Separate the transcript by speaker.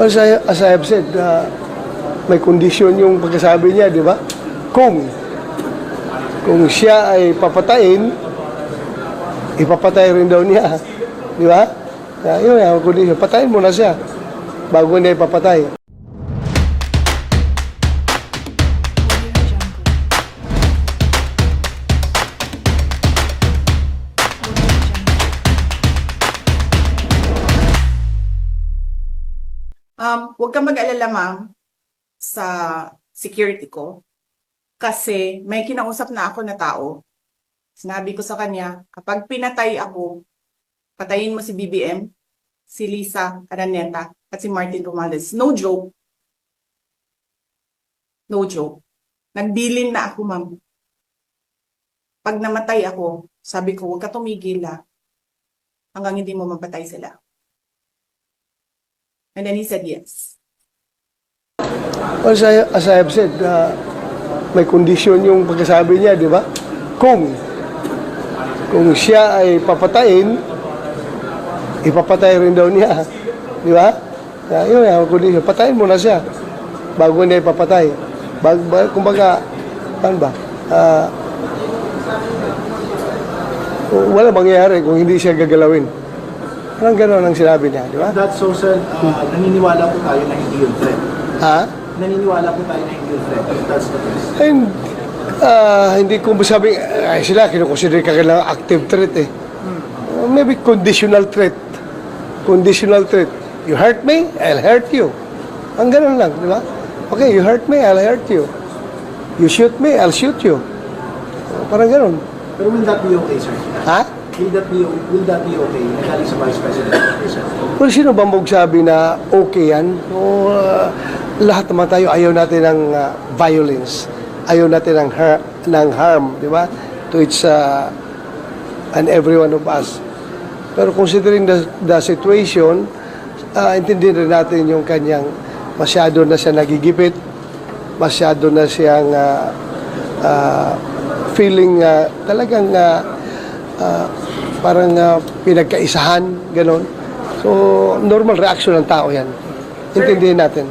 Speaker 1: As I, as I have said, uh, may kondisyon yung pagkasabi niya, di ba? Kung kung siya ay papatayin, ipapatay rin daw niya. Di ba? Uh, yun ang kondisyon. Patayin mo na siya bago niya ipapatay.
Speaker 2: Um, huwag kang mag-alala, ma'am, sa security ko. Kasi may kinausap na ako na tao. Sinabi ko sa kanya, kapag pinatay ako, patayin mo si BBM, si Lisa Araneta, at si Martin Romales. No joke. No joke. Nagbilin na ako, ma'am. Pag namatay ako, sabi ko, huwag ka tumigil, ah. Hanggang hindi mo mapatay sila. And then he said yes.
Speaker 1: As I, as I have said, uh, may kondisyon yung pagkasabi niya, di ba? Kung kung siya ay papatayin, ipapatay rin daw niya. Di ba? Uh, yun ang kondisyon. Patayin mo na siya bago niya ipapatay. Bag, bag, kumbaga, ano ba? Uh, wala mangyayari kung hindi siya gagalawin. Parang gano'n ang sinabi niya, di ba?
Speaker 3: That's so, sir, uh, naniniwala po tayo na hindi yung threat.
Speaker 1: Ha?
Speaker 3: Naniniwala po tayo na hindi yung threat. That's the case.
Speaker 1: Ay, ah, hindi ko masabi, ay sila, kinukonsider ka kailangan active threat eh. Uh, maybe conditional threat. Conditional threat. You hurt me, I'll hurt you. Ang ganun lang, di ba? Okay, you hurt me, I'll hurt you. You shoot me, I'll shoot you. Uh, Parang ganun.
Speaker 3: Pero will that be okay, sir?
Speaker 1: Ha?
Speaker 3: Will that be, will that be okay? Nagaling sa Vice President.
Speaker 1: Well, sino ba magsabi na okay yan? O, ah, lahat naman tayo ayaw natin ng ah, violence. Ayaw natin ng, har- ng harm, di ba? To each ah, and every one of us. Pero considering the, the situation, ah, intindihin rin natin yung kanyang masyado na siya nagigipit, masyado na siyang ah, ah, feeling ah, talagang ah, ah, parang ah, pinagkaisahan, ganon. So, normal reaction ng tao yan. Intindihin natin.